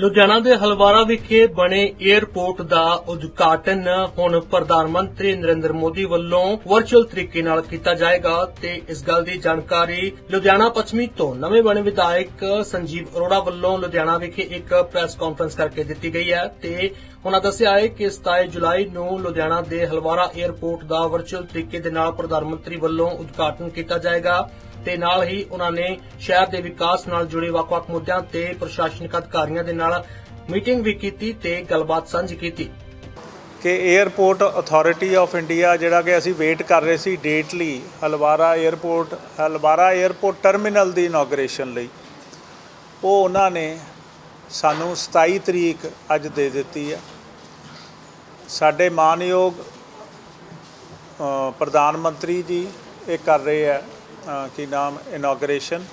ਲੁਧਿਆਣਾ ਦੇ ਹਲਵਾਰਾ ਵਿਖੇ ਬਣੇ 에ਅਰਪੋਰਟ ਦਾ ਉਦਘਾਟਨ ਹੁਣ ਪ੍ਰਧਾਨ ਮੰਤਰੀ ਨਰਿੰਦਰ ਮੋਦੀ ਵੱਲੋਂ ਵਰਚੁਅਲ ਤਰੀਕੇ ਨਾਲ ਕੀਤਾ ਜਾਏਗਾ ਤੇ ਇਸ ਗੱਲ ਦੀ ਜਾਣਕਾਰੀ ਲੁਧਿਆਣਾ ਪੱਛਮੀ ਤੋਂ ਨਵੇਂ ਬਣੇ ਵਿਧਾਇਕ ਸੰਜੀਵ ਅਰੋੜਾ ਵੱਲੋਂ ਲੁਧਿਆਣਾ ਵਿਖੇ ਇੱਕ ਪ੍ਰੈਸ ਕਾਨਫਰੰਸ ਕਰਕੇ ਦਿੱਤੀ ਗਈ ਹੈ ਤੇ ਉਹਨਾਂ ਦੱਸਿਆ ਹੈ ਕਿ 27 ਜੁਲਾਈ ਨੂੰ ਲੁਧਿਆਣਾ ਦੇ ਹਲਵਾਰਾ 에ਅਰਪੋਰਟ ਦਾ ਵਰਚੁਅਲ ਤਰੀਕੇ ਦੇ ਨਾਲ ਪ੍ਰਧਾਨ ਮੰਤਰੀ ਵੱਲੋਂ ਉਦਘਾਟਨ ਕੀਤਾ ਜਾਏਗਾ ਤੇ ਨਾਲ ਹੀ ਉਹਨਾਂ ਨੇ ਸ਼ਹਿਰ ਦੇ ਵਿਕਾਸ ਨਾਲ ਜੁੜੇ ਵੱਖ-ਵੱਖ ਮੁੱਦਿਆਂ ਤੇ ਪ੍ਰਸ਼ਾਸਨਿਕ ਅਧਿਕਾਰੀਆਂ ਦੇ ਨਾਲ ਨਾਲ ਮੀਟਿੰਗ ਵੀ ਕੀਤੀ ਤੇ ਗੱਲਬਾਤ ਸਾਂਝੀ ਕੀਤੀ। ਕਿ 에ਅਰਪੋਰਟ ਅਥਾਰਟੀ ਆਫ ਇੰਡੀਆ ਜਿਹੜਾ ਕਿ ਅਸੀਂ ਵੇਟ ਕਰ ਰਹੇ ਸੀ ਡੇਟ ਲਈ Halwara airport Halwara airport terminal ਦੀ ਇਨੋਗਰੇਸ਼ਨ ਲਈ, ਉਹ ਉਹਨਾਂ ਨੇ ਸਾਨੂੰ 27 ਤਰੀਕ ਅੱਜ ਦੇ ਦਿੱਤੀ ਹੈ। ਸਾਡੇ ਮਾਨਯੋਗ ਪ੍ਰਧਾਨ ਮੰਤਰੀ ਜੀ ਇਹ ਕਰ ਰਹੇ ਆ ਕੀ ਨਾਮ, ਇਨੋਗਰੇਸ਼ਨ।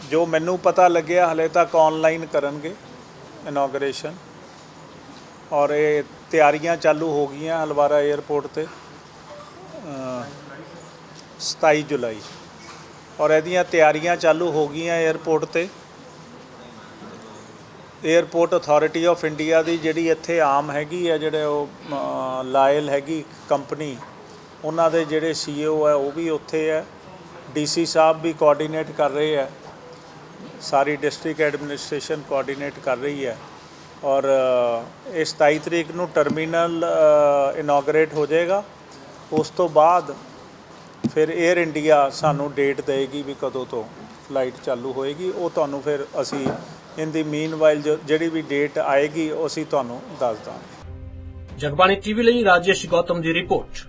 ਜੋ ਮੈਨੂੰ ਪਤਾ ਲੱਗਿਆ, ਹਲੇ ਤੱਕ ਆਨਲਾਈਨ ਕਰਨਗੇ ਇਨੋਗਰੇਸ਼ਨ ਔਰ ਇਹ ਤਿਆਰੀਆਂ ਚਾਲੂ ਹੋ ਗਈਆਂ ਹਲਵਾਰਾ 에ਅਰਪੋਰਟ ਤੇ 27 ਜੁਲਾਈ। ਔਰ ਇਹਦੀਆਂ ਤਿਆਰੀਆਂ ਚਾਲੂ ਹੋ ਗਈਆਂ 에ਅਰਪੋਰਟ ਤੇ। 에ਅਰਪੋਰਟ ਅਥਾਰਟੀ ਆਫ ਇੰਡੀਆ ਦੀ ਜਿਹੜੀ ਇੱਥੇ ਆਮ ਹੈਗੀ ਹੈ ਜਿਹੜੇ ਉਹ ਲਾਇਲ ਹੈਗੀ ਕੰਪਨੀ ਉਹਨਾਂ ਦੇ ਜਿਹੜੇ ਸੀਈਓ ਹੈ ਉਹ ਵੀ ਉੱਥੇ ਹੈ ਡੀਸੀ ਸਾਹਿਬ ਵੀ ਕੋਆਰਡੀਨੇਟ ਕਰ ਰਹੇ ਹੈ ਸਾਰੀ ਡਿਸਟ੍ਰਿਕਟ ਐਡਮਿਨਿਸਟ੍ਰੇਸ਼ਨ ਕੋਆਰਡੀਨੇਟ ਕਰ ਰਹੀ ਹੈ ਔਰ ਇਹ 27 ਤਰੀਕ ਨੂੰ ਟਰਮੀਨਲ ਇਨੋਗਰੇਟ ਹੋ ਜਾਏਗਾ। ਉਸ ਤੋਂ ਬਾਅਦ ਫਿਰ 에ਅਰ ਇੰਡੀਆ ਸਾਨੂੰ ਡੇਟ ਦੇਗੀ ਵੀ ਕਦੋਂ ਤੋਂ ਫਲਾਈਟ ਚਾਲੂ ਹੋਏਗੀ। ਉਹ ਤੁਹਾਨੂੰ ਫਿਰ ਅਸੀਂ ਇਨ ਦੀ ਮੀਨਵਾਈਲ ਜਿਹੜੀ ਵੀ ਡੇਟ ਆਏਗੀ, ਉਹ ਅਸੀਂ ਤੁਹਾਨੂੰ ਦੱਸ ਦਾਂਗੇ। ਜਗਬਾਣੀ ਟੀਵੀ ਲਈ ਰਾਜੇਸ਼ ਗੌਤਮ ਦੀ ਰਿਪੋਰਟ।